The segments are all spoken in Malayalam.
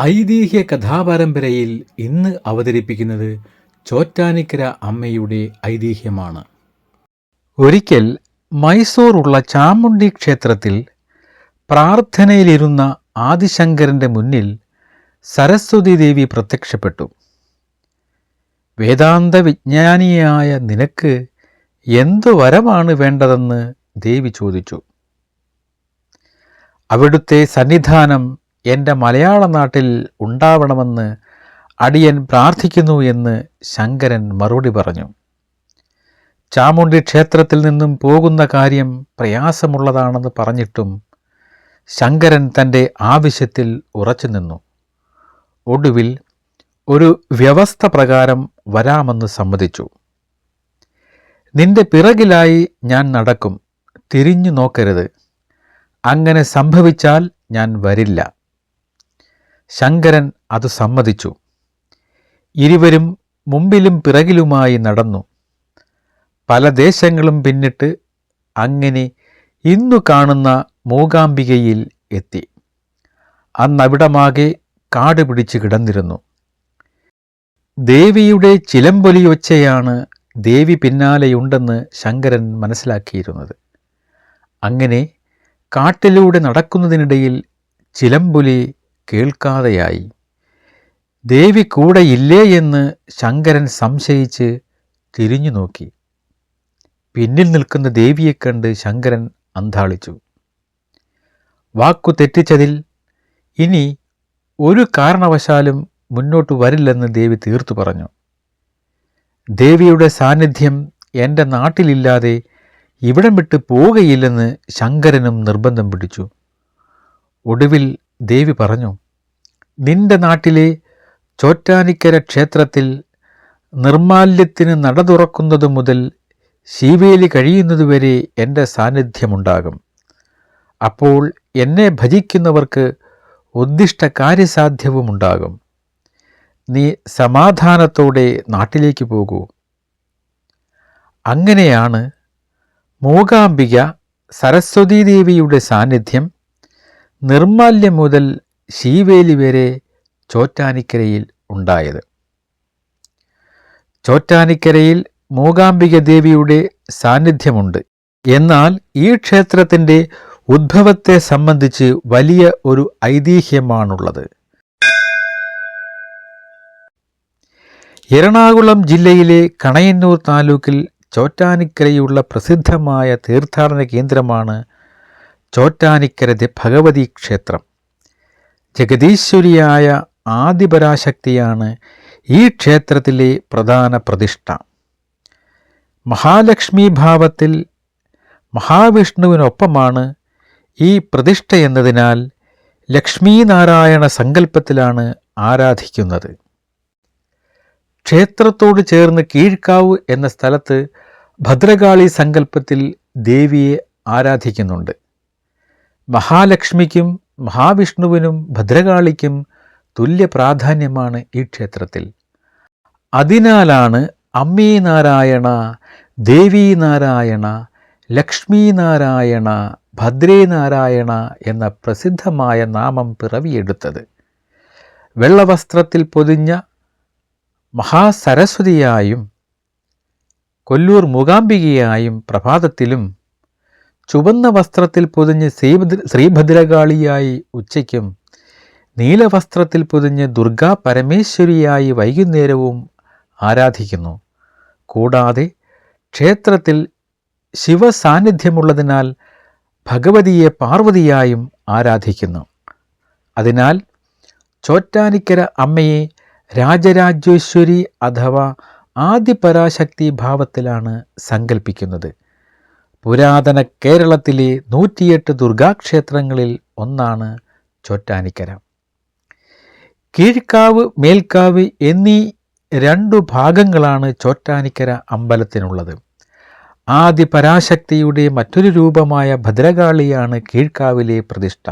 ഐതിഹ്യ കഥാപരമ്പരയിൽ ഇന്ന് അവതരിപ്പിക്കുന്നത് ചോറ്റാനിക്കര അമ്മയുടെ ഐതിഹ്യമാണ്. ഒരിക്കൽ മൈസൂർ ഉള്ള ചാമുണ്ഡി ക്ഷേത്രത്തിൽ പ്രാർത്ഥനയിലിരുന്ന ആദിശങ്കരന്റെ മുന്നിൽ സരസ്വതി ദേവി പ്രത്യക്ഷപ്പെട്ടു. വേദാന്ത വിജ്ഞാനിയായ നിനക്ക് എന്തു വരമാണ് വേണ്ടതെന്ന് ദേവി ചോദിച്ചു. അവിടുത്തെ സന്നിധാനം എന്റെ മലയാള നാട്ടിൽ ഉണ്ടാവണമെന്ന് അടിയൻ പ്രാർത്ഥിക്കുന്നു എന്ന് ശങ്കരൻ മറുപടി പറഞ്ഞു. ചാമുണ്ടി ക്ഷേത്രത്തിൽ നിന്നും പോകുന്ന കാര്യം പ്രയാസമുള്ളതാണെന്ന് പറഞ്ഞിട്ടും ശങ്കരൻ തന്റെ ആവശ്യത്തിൽ ഉറച്ചു നിന്നു. ഒടുവിൽ ഒരു വ്യവസ്ഥ പ്രകാരം വരാമെന്ന് സമ്മതിച്ചു. നിന്റെ പിറകിലായി ഞാൻ നടക്കും. തിരിഞ്ഞു നോക്കരുത്. അങ്ങനെ സംഭവിച്ചാൽ ഞാൻ വരില്ല. ശങ്കരൻ അത് സമ്മതിച്ചു. ഇരുവരും മുമ്പിലും പിറകിലുമായി നടന്നു. പല ദേശങ്ങളും പിന്നിട്ട് അങ്ങനെ ഇന്നു കാണുന്ന മൂകാംബികയിൽ എത്തി. അന്നവിടമാകെ കാട് പിടിച്ചു കിടന്നിരുന്നു. ദേവിയുടെ ചിലമ്പൊലിയൊച്ചയാണ് ദേവി പിന്നാലെയുണ്ടെന്ന് ശങ്കരൻ മനസ്സിലാക്കിയിരുന്നത്. അങ്ങനെ കാട്ടിലൂടെ നടക്കുന്നതിനിടയിൽ ചിലമ്പൊലി കേൾക്കാതെയായി. ദേവി കൂടെ ഇല്ലേ എന്ന് ശങ്കരൻ സംശയിച്ച് തിരിഞ്ഞു നോക്കി. പിന്നിൽ നിൽക്കുന്ന ദേവിയെ കണ്ട് ശങ്കരൻ അന്താളിച്ചു. വാക്കു തെറ്റിച്ചതിൽ ഇനി ഒരു കാരണവശാലും മുന്നോട്ട് വരില്ലെന്ന് ദേവി തീർത്തു പറഞ്ഞു. ദേവിയുടെ സാന്നിധ്യം എന്റെ നാട്ടിലില്ലാതെ ഇവിടം വിട്ട് പോവുകയില്ലെന്ന് ശങ്കരനും നിർബന്ധം പിടിച്ചു. ഒടുവിൽ ദേവി പറഞ്ഞു നിന്റെ നാട്ടിലെ ചോറ്റാനിക്കര ക്ഷേത്രത്തിൽ നിർമാല്യത്തിന് നട തുറക്കുന്നത് മുതൽ ശീവേലി കഴിയുന്നതുവരെ എന്റെ സാന്നിധ്യമുണ്ടാകും. അപ്പോൾ എന്നെ ഭജിക്കുന്നവർക്ക് ഉദ്ദിഷ്ട കാര്യസാധ്യവുമുണ്ടാകും നീ സമാധാനത്തോടെ നാട്ടിലേക്ക് പോകൂ. അങ്ങനെയാണ് മൂകാംബിക സരസ്വതീദേവിയുടെ സാന്നിധ്യം നിർമാല്യം മുതൽ ശീവേലി വരെ ചോറ്റാനിക്കരയിൽ ഉണ്ടായത്. ചോറ്റാനിക്കരയിൽ മൂകാംബിക ദേവിയുടെ സാന്നിധ്യമുണ്ട്. എന്നാൽ ഈ ക്ഷേത്രത്തിന്റെ ഉദ്ഭവത്തെ സംബന്ധിച്ച് വലിയ ഒരു ഐതിഹ്യമാണുള്ളത്. എറണാകുളം ജില്ലയിലെ കണയന്നൂർ താലൂക്കിൽ ചോറ്റാനിക്കരയുള്ള പ്രസിദ്ധമായ തീർത്ഥാടന കേന്ദ്രമാണ് ചോറ്റാനിക്കര ഭഗവതി ക്ഷേത്രം. ജഗദീശ്വരിയായ ആദിപരാശക്തിയാണ് ഈ ക്ഷേത്രത്തിലെ പ്രധാന പ്രതിഷ്ഠ. മഹാലക്ഷ്മി ഭാവത്തിൽ മഹാവിഷ്ണുവിനൊപ്പമാണ് ഈ പ്രതിഷ്ഠ എന്നതിനാൽ ലക്ഷ്മീനാരായണ സങ്കല്പത്തിലാണ് ആരാധിക്കുന്നത്. ക്ഷേത്രത്തോട് ചേർന്ന് കീഴ്ക്കാവ് എന്ന സ്ഥലത്ത് ഭദ്രകാളി സങ്കല്പത്തിൽ ദേവിയെ ആരാധിക്കുന്നുണ്ട്. മഹാലക്ഷ്മിക്കും മഹാവിഷ്ണുവിനും ഭദ്രകാളിക്കും തുല്യ പ്രാധാന്യമാണ് ഈ ക്ഷേത്രത്തിൽ. അതിനാലാണ് അമ്മീ നാരായണ ദേവീ നാരായണ ലക്ഷ്മീ എന്ന പ്രസിദ്ധമായ നാമം പിറവിയെടുത്തത്. വെള്ളവസ്ത്രത്തിൽ പൊതിഞ്ഞ മഹാസരസ്വതിയായും കൊല്ലൂർ മൂകാംബികയായും പ്രഭാതത്തിലും ചുവന്ന വസ്ത്രത്തിൽ പൊതിഞ്ഞ് ശ്രീഭദ്ര ശ്രീഭദ്രകാളിയായി ഉച്ചയ്ക്കും നീലവസ്ത്രത്തിൽ പൊതിഞ്ഞ് ദുർഗാ പരമേശ്വരിയായി വൈകുന്നേരവും ആരാധിക്കുന്നു. കൂടാതെ ക്ഷേത്രത്തിൽ ശിവസാന്നിധ്യമുള്ളതിനാൽ ഭഗവതിയെ പാർവതിയായും ആരാധിക്കുന്നു. അതിനാൽ ചോറ്റാനിക്കര അമ്മയെ രാജരാജേശ്വരി അഥവാ ആദിപരാശക്തി ഭാവത്തിലാണ് സങ്കല്പിക്കുന്നത് പുരാതന കേരളത്തിലെ നൂറ്റിയെട്ട് ദുർഗാക്ഷേത്രങ്ങളിൽ ഒന്നാണ് ചൊറ്റാനിക്കര. കീഴ്ക്കാവ് മേൽക്കാവ് എന്നീ രണ്ടു ഭാഗങ്ങളാണ് ചോറ്റാനിക്കര അമ്പലത്തിനുള്ളത്. ആദി പരാശക്തിയുടെ മറ്റൊരു രൂപമായ ഭദ്രകാളിയാണ് കീഴ്ക്കാവിലെ പ്രതിഷ്ഠ.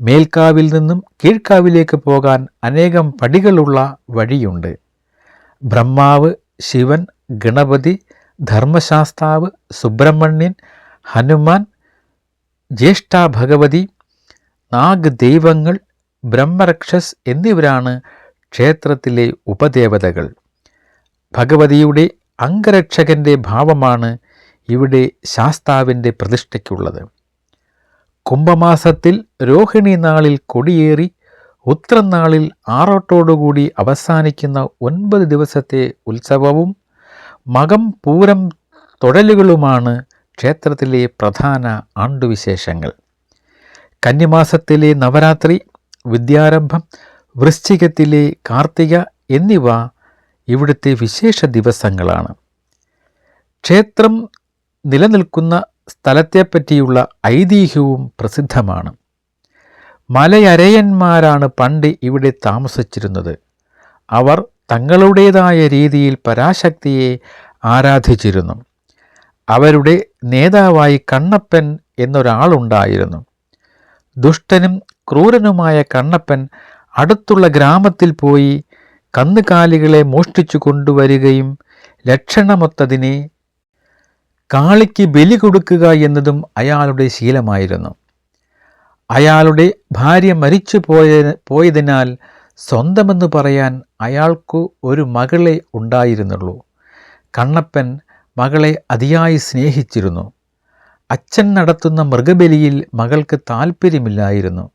മേൽക്കാവിൽ നിന്നും കീഴ്ക്കാവിലേക്ക് പോകാൻ അനേകം പടികളുള്ള വഴിയുണ്ട്. ബ്രഹ്മാവ് ശിവൻ ഗണപതി ധർമ്മശാസ്താവ് സുബ്രഹ്മണ്യൻ ഹനുമാൻ ജ്യേഷ്ഠ ഭഗവതി നാഗ് ദൈവങ്ങൾ ബ്രഹ്മരക്ഷസ് എന്നിവരാണ് ക്ഷേത്രത്തിലെ ഉപദേവതകൾ. ഭഗവതിയുടെ അംഗരക്ഷകന്റെ ഭാവമാണ് ഇവിടെ ശാസ്താവിന്റെ പ്രതിഷ്ഠയ്ക്കുള്ളത്. കുംഭമാസത്തിൽ രോഹിണി നാളിൽ കൊടിയേറി ഉത്രനാളിൽ ആറോട്ടോടുകൂടി അവസാനിക്കുന്ന ഒൻപത് ദിവസത്തെ ഉത്സവവും മകം പൂരം തൊഴലുകളുമാണ് ക്ഷേത്രത്തിലെ പ്രധാന ആണ്ടുവിശേഷങ്ങൾ. കന്നിമാസത്തിലെ നവരാത്രി വിദ്യാരംഭം വൃശ്ചികത്തിലെ കാർത്തിക എന്നിവ ഇവിടുത്തെ വിശേഷ ദിവസങ്ങളാണ്. ക്ഷേത്രം നിലനിൽക്കുന്ന സ്ഥലത്തെപ്പറ്റിയുള്ള ഐതിഹ്യവും പ്രസിദ്ധമാണ്. മലയരയന്മാരാണ് പണ്ട് ഇവിടെ താമസിച്ചിരുന്നത്. അവർ തങ്ങളുടേതായ രീതിയിൽ പരാശക്തിയെ ആരാധിച്ചിരുന്നു. അവരുടെ നേതാവായി കണ്ണപ്പൻ എന്നൊരാളുണ്ടായിരുന്നു. ദുഷ്ടനും ക്രൂരനുമായ കണ്ണപ്പൻ അടുത്തുള്ള ഗ്രാമത്തിൽ പോയി കന്നുകാലികളെ മോഷ്ടിച്ചു കൊണ്ടുവരികയും ലക്ഷണമൊത്തതിനെ കാളിക്ക് ബലി കൊടുക്കുക എന്നതും അയാളുടെ ശീലമായിരുന്നു. അയാളുടെ ഭാര്യ മരിച്ചു പോയ പോയതിനാൽ സ്വന്തമെന്ന് പറയാൻ അയാൾക്കു ഒരു മകളെ ഉണ്ടായിരുന്നുള്ളൂ. കണ്ണപ്പൻ മകളെ അതിയായി സ്നേഹിച്ചിരുന്നു. അച്ഛൻ നടത്തുന്ന മൃഗബലിയിൽ മകൾക്ക് താല്പര്യമില്ലായിരുന്നു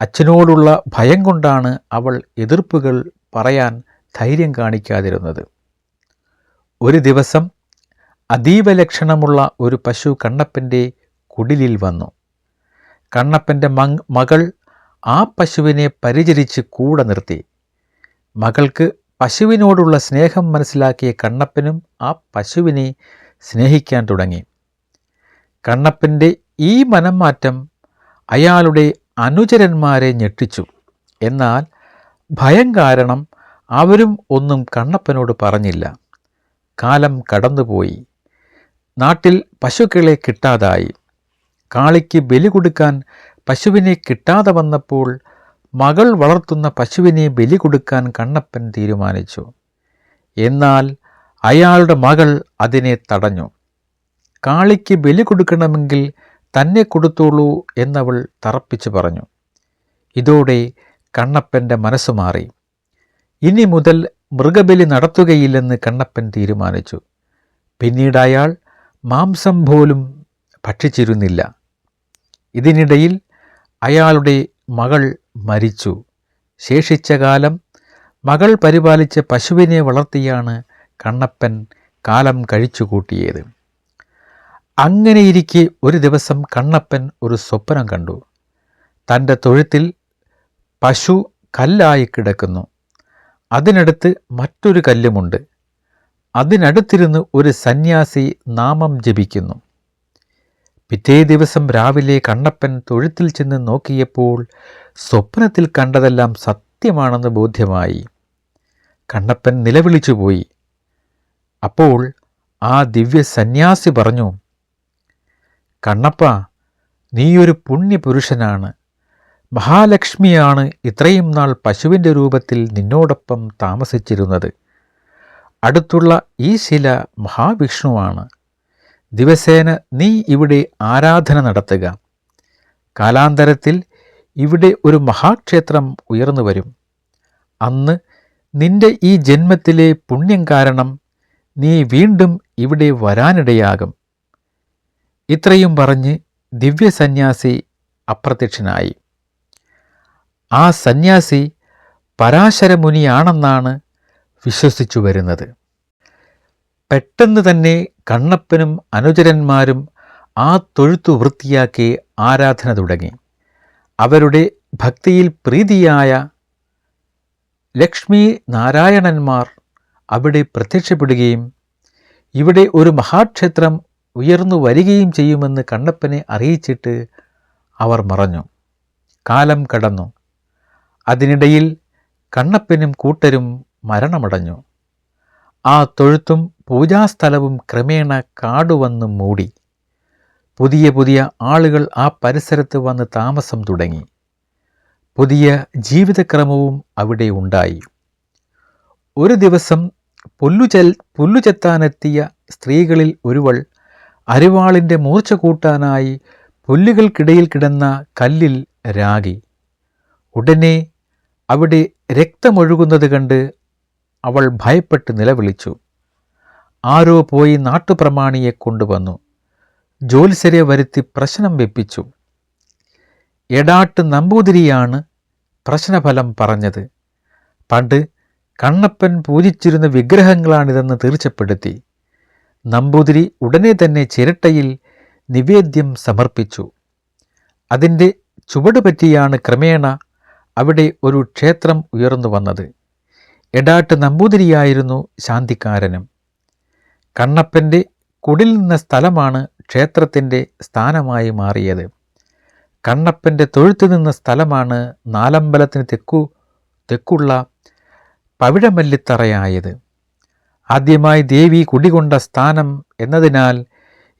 അച്ഛനോടുള്ള ഭയം കൊണ്ടാണ് അവൾ എതിർപ്പുകൾ പറയാൻ ധൈര്യം കാണിക്കാതിരുന്നത്. ഒരു ദിവസം അതീവ ലക്ഷണമുള്ള ഒരു പശു കണ്ണപ്പന്റെ കുടിലിൽ വന്നു. കണ്ണപ്പന്റെ മകൾ ആ പശുവിനെ പരിചരിച്ച് കൂടെ നിർത്തി. മകൾക്ക് പശുവിനോടുള്ള സ്നേഹം മനസ്സിലാക്കിയ കണ്ണപ്പനും ആ പശുവിനെ സ്നേഹിക്കാൻ തുടങ്ങി. കണ്ണപ്പന്റെ ഈ മനംമാറ്റം അയാളുടെ അനുചരന്മാരെ ഞെട്ടിച്ചു. എന്നാൽ ഭയം കാരണം അവരും ഒന്നും കണ്ണപ്പനോട് പറഞ്ഞില്ല. കാലം കടന്നുപോയി. നാട്ടിൽ പശുക്കളെ കിട്ടാതായി. കാളിക്ക് ബലി കൊടുക്കാൻ പശുവിനെ കിട്ടാതെ വന്നപ്പോൾ മകൾ വളർത്തുന്ന പശുവിനെ ബലി കൊടുക്കാൻ കണ്ണപ്പൻ തീരുമാനിച്ചു. എന്നാൽ അയാളുടെ മകൾ അതിനെ തടഞ്ഞു. കാളിക്ക് ബലി കൊടുക്കണമെങ്കിൽ തന്നെ കൊടുത്തോളൂ എന്നവൾ തറപ്പിച്ചു പറഞ്ഞു. ഇതോടെ കണ്ണപ്പന്റെ മനസ്സ് മാറി. ഇനി മുതൽ മൃഗബലി നടത്തുകയില്ലെന്ന് കണ്ണപ്പൻ തീരുമാനിച്ചു. പിന്നീട് അയാൾ മാംസം പോലും ഭക്ഷിച്ചിരുന്നില്ല. ഇതിനിടയിൽ അയാളുടെ മകൾ മരിച്ചു. ശേഷിച്ച കാലം മകൾ പരിപാലിച്ച പശുവിനെ വളർത്തിയാണ് കണ്ണപ്പൻ കാലം കഴിച്ചു കൂട്ടിയത്. അങ്ങനെയിരിക്കെ ഒരു ദിവസം കണ്ണപ്പൻ ഒരു സ്വപ്നം കണ്ടു. തന്റെ തൊഴുത്തിൽ പശു കല്ലായി കിടക്കുന്നു. അതിനടുത്ത് മറ്റൊരു കല്ലുമുണ്ട്. അതിനടുത്തിരുന്ന് ഒരു സന്യാസി നാമം ജപിക്കുന്നു. പിറ്റേ ദിവസം രാവിലെ കണ്ണപ്പൻ തൊഴുത്തിൽ ചെന്ന് നോക്കിയപ്പോൾ സ്വപ്നത്തിൽ കണ്ടതെല്ലാം സത്യമാണെന്ന് ബോധ്യമായി. കണ്ണപ്പൻ നിലവിളിച്ചുപോയി അപ്പോൾ ആ ദിവ്യ സന്യാസി പറഞ്ഞു കണ്ണപ്പ നീയൊരു പുണ്യപുരുഷനാണ്. മഹാലക്ഷ്മിയാണ് ഇത്രയും നാൾ പശുവിന്റെ രൂപത്തിൽ നിന്നോടൊപ്പം താമസിച്ചിരുന്നത്. അടുത്തുള്ള ഈ ശില മഹാവിഷ്ണുവാണ്. ദിവസേന നീ ഇവിടെ ആരാധന നടത്തുക. കാലാന്തരത്തിൽ ഇവിടെ ഒരു മഹാക്ഷേത്രം ഉയർന്നു വരും. അന്ന് നിന്റെ ഈ ജന്മത്തിലെ പുണ്യം കാരണം നീ വീണ്ടും ഇവിടെ വരാനിടയാകും. ഇത്രയും പറഞ്ഞ് ദിവ്യസന്യാസി അപ്രത്യക്ഷനായി. ആ സന്യാസി പരാശരമുനിയാണെന്നാണ് വിശ്വസിച്ചു വരുന്നത്. പെട്ടെന്ന് തന്നെ കണ്ണപ്പനും അനുചരന്മാരും ആ തൊഴുത്തു വൃത്തിയാക്കി ആരാധന തുടങ്ങി. അവരുടെ ഭക്തിയിൽ പ്രീതിയായ ലക്ഷ്മി നാരായണന്മാർ അവിടെ പ്രത്യക്ഷപ്പെടുകയും ഇവിടെ ഒരു മഹാക്ഷേത്രം ഉയർന്നു വരികയും ചെയ്യുമെന്ന് കണ്ണപ്പനെ അറിയിച്ചിട്ട് അവർ മറഞ്ഞു. കാലം കടന്നു. അതിനിടയിൽ കണ്ണപ്പനും കൂട്ടരും മരണമടഞ്ഞു. ആ തൊഴുത്തും പൂജാസ്ഥലവും ക്രമേണ കാടുവന്ന് മൂടി. പുതിയ പുതിയ ആളുകൾ ആ പരിസരത്ത് വന്ന് താമസം തുടങ്ങി. പുതിയ ജീവിതക്രമവും അവിടെ ഉണ്ടായി. ഒരു ദിവസം പുല്ലുചെൽ പുല്ലുചെത്താനെത്തിയ സ്ത്രീകളിൽ ഒരുവൾ അരിവാളിന്റെ മൂർച്ച കൂട്ടാനായി പുല്ലുകൾക്കിടയിൽ കിടന്ന കല്ലിൽ രാഗി ഉടനെ അവിടെ രക്തമൊഴുകുന്നത് കണ്ട് അവൾ ഭയപ്പെട്ട് നിലവിളിച്ചു. ആരോ പോയി നാട്ടുപ്രമാണിയെ കൊണ്ടുവന്നു. ജോത്സരെ വരുത്തി പ്രശ്നം വെപ്പിച്ചു. എടാട്ട് നമ്പൂതിരിയാണ് പ്രശ്നഫലം പറഞ്ഞത്. പണ്ട് കണ്ണപ്പൻ പൂജിച്ചിരുന്ന വിഗ്രഹങ്ങളാണിതെന്ന് തീർച്ചപ്പെടുത്തി. നമ്പൂതിരി ഉടനെ തന്നെ ചിരട്ടയിൽ നിവേദ്യം സമർപ്പിച്ചു. അതിന്റെ ചുവട് പറ്റിയാണ് ക്രമേണ അവിടെ ഒരു ക്ഷേത്രം ഉയർന്നു വന്നത്. എടാട്ട് നമ്പൂതിരിയായിരുന്നു ശാന്തിക്കാരനും. കണ്ണപ്പന്റെ കുടിൽ നിന്ന സ്ഥലമാണ് ക്ഷേത്രത്തിന്റെ സ്ഥാനമായി മാറിയത്. കണ്ണപ്പന്റെ തൊഴുത്ത് നിന്ന സ്ഥലമാണ് നാലമ്പലത്തിന് തെക്കു തെക്കുള്ള പവിഴമല്ലിത്തറയായത്. ആദ്യമായി ദേവി കുടികൊണ്ട സ്ഥാനം എന്നതിനാൽ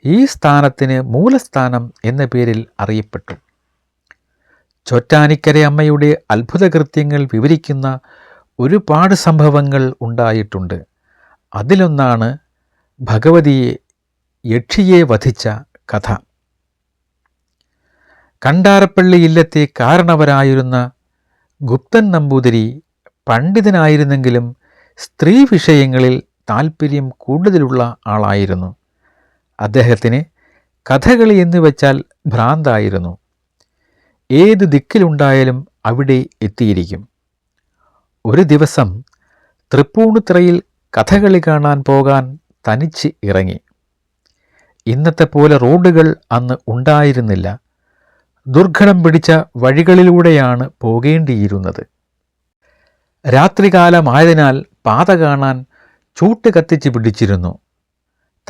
ഈ സ്ഥാനത്തിന് മൂലസ്ഥാനം എന്ന പേരിൽ അറിയപ്പെട്ടു. ചൊറ്റാനിക്കര അമ്മയുടെ അത്ഭുതകൃത്യങ്ങൾ വിവരിക്കുന്ന ഒരുപാട് സംഭവങ്ങൾ ഉണ്ടായിട്ടുണ്ട്. അതിലൊന്നാണ് ഭഗവതിയെ യക്ഷിയെ വധിച്ച കഥ. കണ്ടാരപ്പള്ളി ഇല്ലത്തെ കാരണവരായിരുന്ന ഗുപ്തൻ നമ്പൂതിരി പണ്ഡിതനായിരുന്നെങ്കിലും സ്ത്രീ വിഷയങ്ങളിൽ താൽപ്പര്യം കൂടുതലുള്ള ആളായിരുന്നു. അദ്ദേഹത്തിന് കഥകളി എന്ന് വെച്ചാൽ ഭ്രാന്തായിരുന്നു. ഏത് ദിക്കിലുണ്ടായാലും അവിടെ എത്തിയിരിക്കും. ഒരു ദിവസം തൃപ്പൂണിത്തറയിൽ കഥകളി കാണാൻ പോകാൻ തനിച്ച് ഇറങ്ങി. ഇന്നത്തെ പോലെ റോഡുകൾ അന്ന് ഉണ്ടായിരുന്നില്ല. ദുർഘടം പിടിച്ച വഴികളിലൂടെയാണ് പോകേണ്ടിയിരുന്നത്. രാത്രികാലമായതിനാൽ പാത കാണാൻ ചൂട്ട് കത്തിച്ച് പിടിച്ചിരുന്നു.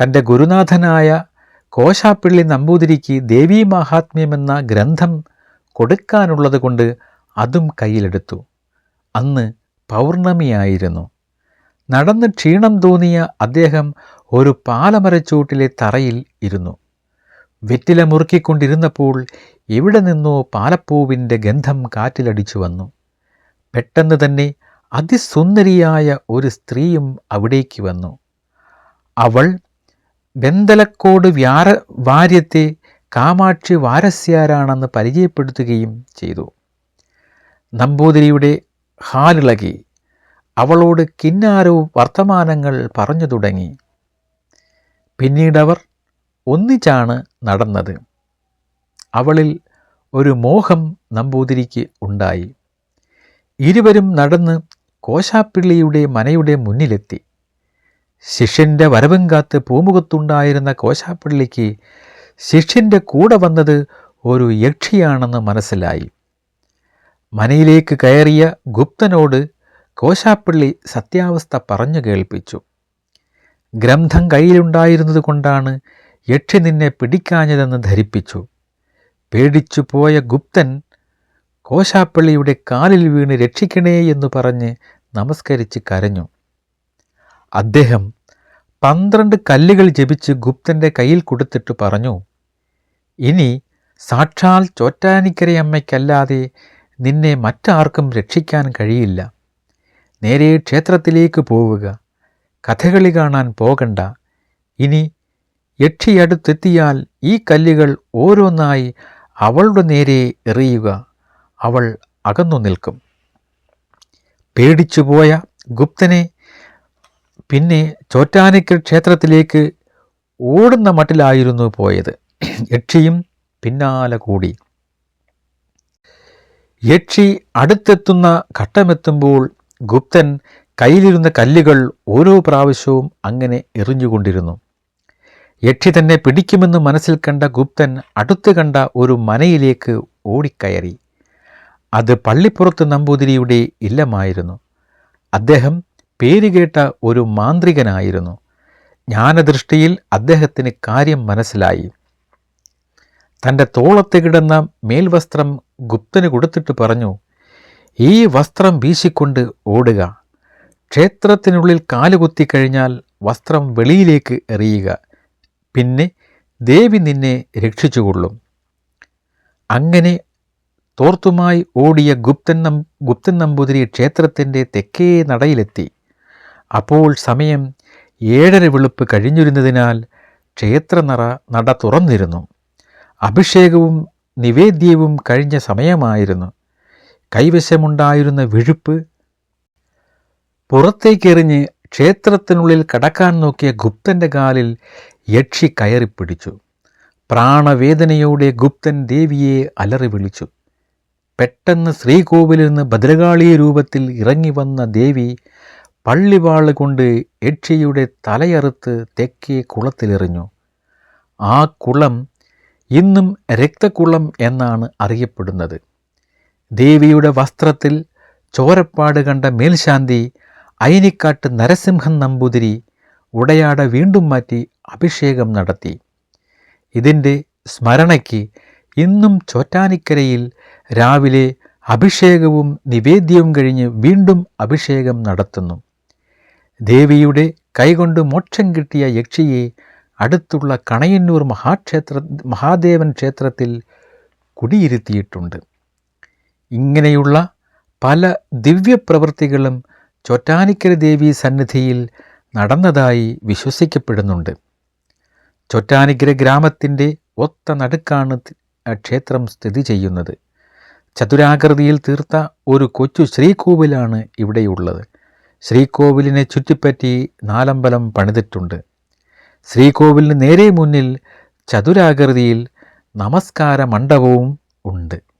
തന്റെ ഗുരുനാഥനായ കോശാപ്പിള്ളി നമ്പൂതിരിക്ക് ദേവീ മഹാത്മ്യമെന്ന ഗ്രന്ഥം കൊടുക്കാനുള്ളത് കൊണ്ട് അതും കയ്യിലെടുത്തു. അന്ന് പൗർണമിയായിരുന്നു. നടന്ന് ക്ഷീണം തോന്നിയ അദ്ദേഹം ഒരു പാലമരച്ചൂട്ടിലെ തറയിൽ ഇരുന്നു. വെറ്റില മുറുക്കിക്കൊണ്ടിരുന്നപ്പോൾ എവിടെ നിന്നോ പാലപ്പൂവിന്റെ ഗന്ധം കാറ്റിലടിച്ചു വന്നു. പെട്ടെന്ന് തന്നെ അതിസുന്ദരിയായ ഒരു സ്ത്രീയും അവിടേക്ക് വന്നു. അവൾ ബെന്തലക്കോട് വ്യാര വാര്യത്തെ കാമാക്ഷി വാരസ്യാരാണെന്ന് പരിചയപ്പെടുത്തുകയും ചെയ്തു. നമ്പൂതിരിയുടെ ഹാലിളകി അവളോട് കിന്നാരവും വർത്തമാനങ്ങൾ പറഞ്ഞു തുടങ്ങി. പിന്നീടവർ ഒന്നിച്ചാണ് നടന്നത്. അവളിൽ ഒരു മോഹം നമ്പൂതിരിക്ക് ഉണ്ടായി. ഇരുവരും നടന്ന് കോശാപ്പിള്ളിയുടെ മനയുടെ മുന്നിലെത്തി. ശിഷ്യന്റെ വരവും കാത്ത് പൂമുഖത്തുണ്ടായിരുന്ന കോശാപ്പിള്ളിക്ക് ശിഷ്യന്റെ കൂടെ വന്നത് ഒരു യക്ഷിയാണെന്ന് മനസ്സിലായി. മനയിലേക്ക് കയറിയ ഗുപ്തനോട് കോശാപ്പള്ളി സത്യാവസ്ഥ പറഞ്ഞു കേൾപ്പിച്ചു. ഗ്രന്ഥം കയ്യിലുണ്ടായിരുന്നത് കൊണ്ടാണ് യക്ഷി നിന്നെ പിടിക്കാഞ്ഞതെന്ന് ധരിപ്പിച്ചു. പേടിച്ചു പോയ ഗുപ്തൻ കോശാപ്പള്ളിയുടെ കാലിൽ വീണ് രക്ഷിക്കണേ എന്ന് പറഞ്ഞ് നമസ്കരിച്ച് കരഞ്ഞു. അദ്ദേഹം പന്ത്രണ്ട് കല്ലുകൾ ജപിച്ച് ഗുപ്തന്റെ കയ്യിൽ കൊടുത്തിട്ട് പറഞ്ഞു ഇനി സാക്ഷാൽ ചോറ്റാനിക്കരയമ്മയ്ക്കല്ലാതെ നിന്നെ മറ്റാർക്കും രക്ഷിക്കാൻ കഴിയില്ല. നേരെ ക്ഷേത്രത്തിലേക്ക് പോവുക. കഥകളി കാണാൻ പോകണ്ട. ഇനി യക്ഷിയടുത്തെത്തിയാൽ ഈ കല്ലുകൾ ഓരോന്നായി അവളുടെ നേരെ എറിയുക. അവൾ അകന്നു നിൽക്കും. പേടിച്ചുപോയ ഗുപ്തനെ പിന്നെ ചോറ്റാനിക്കൽ ക്ഷേത്രത്തിലേക്ക് ഓടുന്ന മട്ടിലായിരുന്നു പോയത്. യക്ഷിയും പിന്നാലെ കൂടി. യക്ഷി അടുത്തെത്തുന്ന ഘട്ടമെത്തുമ്പോൾ ഗുപ്തൻ കയ്യിലിരുന്ന കല്ലുകൾ ഓരോ പ്രാവശ്യവും അങ്ങനെ എറിഞ്ഞുകൊണ്ടിരുന്നു. യക്ഷി തന്നെ പിടിക്കുമെന്ന് മനസ്സിൽ കണ്ട ഗുപ്തൻ അടുത്ത് കണ്ട ഒരു മനയിലേക്ക് ഓടിക്കയറി. അത് പള്ളിപ്പുറത്ത് നമ്പൂതിരിയുടെ ഇല്ലമായിരുന്നു. അദ്ദേഹം പേരുകേട്ട ഒരു മാന്ത്രികനായിരുന്നു. ജ്ഞാനദൃഷ്ടിയിൽ അദ്ദേഹത്തിന് കാര്യം മനസ്സിലായി. തന്റെ തോളത്ത് കിടന്ന മേൽവസ്ത്രം ഗുപ്തന് കൊടുത്തിട്ട് പറഞ്ഞു ഈ വസ്ത്രം വീശിക്കൊണ്ട് ഓടുക. ക്ഷേത്രത്തിനുള്ളിൽ കാലുകുത്തിക്കഴിഞ്ഞാൽ വസ്ത്രം വെളിയിലേക്ക് എറിയുക. പിന്നെ ദേവി നിന്നെ രക്ഷിച്ചുകൊള്ളും. അങ്ങനെ തോർത്തുമായി ഓടിയ ഗുപ്തൻ നം ഗുപ്തൻ നമ്പൂതിരി ക്ഷേത്രത്തിന്റെ തെക്കേ നടയിലെത്തി. അപ്പോൾ സമയം ഏഴര വെളുപ്പ് കഴിഞ്ഞിരുന്നതിനാൽ ക്ഷേത്രനറ നട തുറന്നിരുന്നു. അഭിഷേകവും നിവേദ്യവും കഴിഞ്ഞ സമയമായിരുന്നു. കൈവശമുണ്ടായിരുന്ന വിഴുപ്പ്. പുറത്തേക്കെറിഞ്ഞ് ക്ഷേത്രത്തിനുള്ളിൽ കടക്കാൻ നോക്കിയ ഗുപ്തന്റെ കാലിൽ യക്ഷി കയറിപ്പിടിച്ചു പ്രാണവേദനയോടെ ഗുപ്തൻ ദേവിയെ അലറി വിളിച്ചു. പെട്ടെന്ന് ശ്രീകോവിലിൽ നിന്ന് ഭദ്രകാളി രൂപത്തിൽ ഇറങ്ങി വന്ന ദേവി പള്ളിവാൾ കൊണ്ട് യക്ഷിയുടെ തലയറുത്ത് തെക്കേ കുളത്തിലെറിഞ്ഞു. ആ കുളം ഇന്നും രക്തക്കുളം എന്നാണ് അറിയപ്പെടുന്നത്. ദേവിയുടെ വസ്ത്രത്തിൽ ചോരപ്പാട് കണ്ട മേൽശാന്തി അയിനിക്കാട്ട് നരസിംഹൻ നമ്പൂതിരി ഉടയാട വീണ്ടും മാറ്റി അഭിഷേകം നടത്തി. ഇതിന്റെ സ്മരണയ്ക്ക് ഇന്നും ചോറ്റാനിക്കരയിൽ രാവിലെ അഭിഷേകവും നിവേദ്യവും കഴിഞ്ഞ് വീണ്ടും അഭിഷേകം നടത്തുന്നു. ദേവിയുടെ കൈകൊണ്ട് മോക്ഷം കിട്ടിയ യക്ഷിയെ അടുത്തുള്ള കണയന്നൂർ മഹാക്ഷേത്ര മഹാദേവൻ ക്ഷേത്രത്തിൽ കുടിയിരുത്തിയിട്ടുണ്ട്. ഇങ്ങനെയുള്ള പല ദിവ്യപ്രവൃത്തികളും ചൊറ്റാനിക്കര ദേവി സന്നിധിയിൽ നടന്നതായി വിശ്വസിക്കപ്പെടുന്നുണ്ട്. ചൊറ്റാനിക്കര ഗ്രാമത്തിന്റെ ഒത്ത നടുക്കാണ് ക്ഷേത്രം സ്ഥിതി ചെയ്യുന്നത്. ചതുരാകൃതിയിൽ തീർത്ത ഒരു കൊച്ചു ശ്രീകോവിലാണ് ഇവിടെയുള്ളത്. ശ്രീകോവിലിനെ ചുറ്റിപ്പറ്റി നാലമ്പലം പണിതിട്ടുണ്ട്. ശ്രീകോവിലിന് നേരെ മുന്നിൽ ചതുരാകൃതിയിൽ നമസ്കാര മണ്ഡപവും ഉണ്ട്.